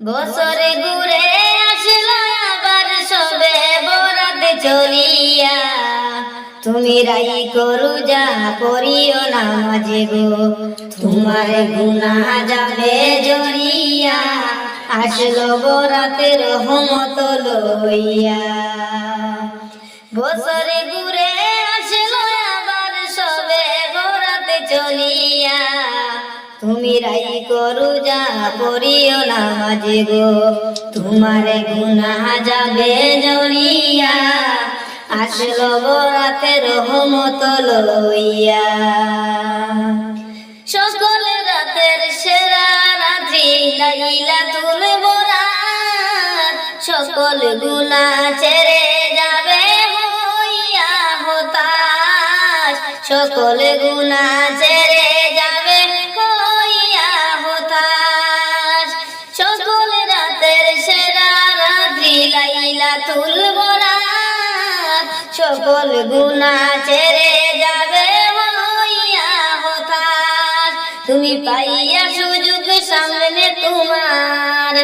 বছরে ঘুরে আসলো আবার সবে চলিয়া। তুমি রাই করু যা করিও না মাঝে গো তোমার গুনা যাবে জড়িয়া। আসলো বরাতে রহমত লইয়া। বছরে ঘুরে আসলো আবার সবে বরাতে চলিয়া। তুমি রাই করু, যা করিও না মাঝে গো। তোমার গুনা যাবে জড়িয়া, আসলো বরাতে রহমত লইয়া। সকল রাতের সেরা রাত্রি লাইলা তুলে বরাত সকল গুনা ছেড়ে যাবে হইয়া হতাশ। সকল গুনা ছেড়ে যাবে সকল গুনা ছেড়ে যাবে তুমি পাইয়া সুযোগ সামনে তোমার,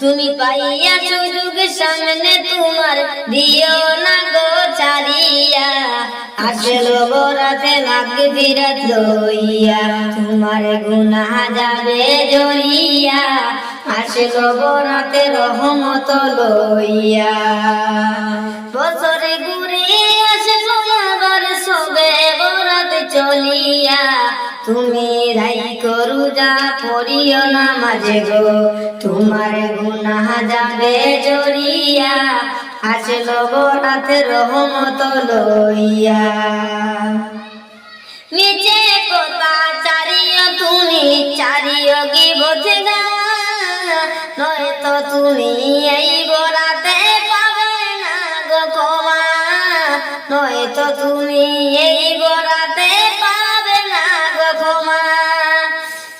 তুমি পাইয়া সুযোগ সামনে তোমার, দিও না গো ছাড়িয়া আসলো বরাতে মাগ বিরাত লইয়া, তোমার গুনা যাবে জড়িয়া। আসলো বরাতে রহমত লইয়া। বছরে ঘুরে আসলো আবার সবে বরাত চলিয়া। তুমি রাই করু যা পড়িও না মাঝে গো, তোমার গুনা যাবে জড়িয়া। আসলো বরাতে রহমত লইয়া। নিচে কথা নয়তো তুমি এই বরাতে পাবে না গো ক্ষমা নয়তো তুমি এই বরাতে পাবে না গো ক্ষমা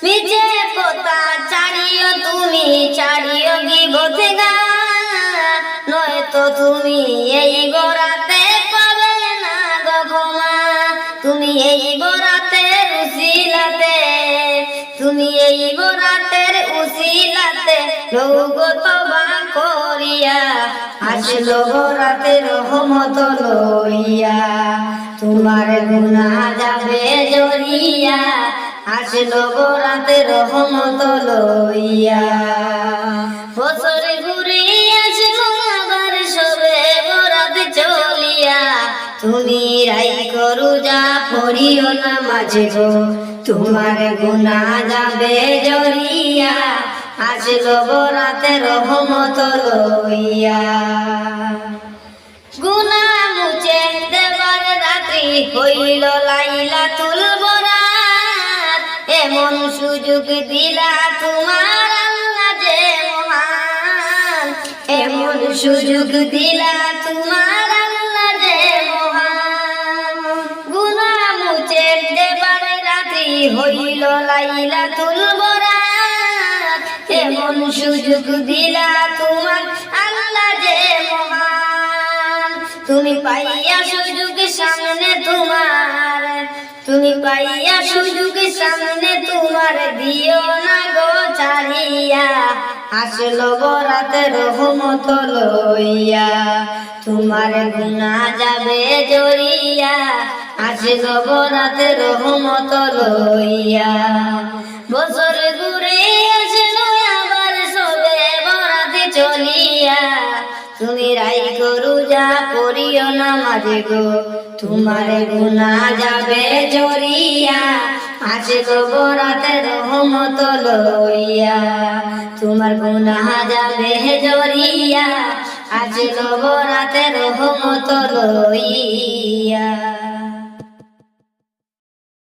নিচে কথা চারিও তুমি কি বোঝে গা। নয়তো তুমি এই বরাতে পাবে না গো ক্ষমা তুমি এই বরাতের উসিলাতে তুমি এই উসিলাতে লোগত বা করিয়া আসলো বরাতে রহমত লইয়া। তোমার গুনা যাবে জড়িয়া, আসলো বরাতে রহমত লইয়া। বছরে ঘুরে আসলো আবার সবে বরাত চলিয়া। তুমি রাই করু যা পড়িও না মাঝে তোমার গুনা যাবে জড়িয়া। আসলো বরাতে রহমত লইয়া গুনা মুছে দেবার রাত্রি হইল লাইলা তুল বরাত। এমন সুযোগ দিলা তোমার আল্লাহ যে মহান। এমন সুযোগ দিলা তোমার আল্লাহ যে মহান। গুনা মুছে দেবার রাত্রি হইল লাইলা তুল বরাত। এমন সুযোগ দিলা তোমার আল্লাহ যে মহান। তুমি পাইয়া সুযোগ সামনে তোমার। তুমি পাইয়া সুযোগ সামনে তোমার দিও না গো চারিয়া আসলো বরাতে রহমত লইয়া। তোমার গুনা যাবে জড়িয়া। আসলো বরাতে রহমত লইয়া। বছর ঘুরে চলিয়া, তুমি রাই তোমার গুনা যাবে জড়িয়া আছে গো বরাতে রহমত লইয়া। তোমার গুনা যাবে জড়িয়া আছে গো রহমত লইয়া।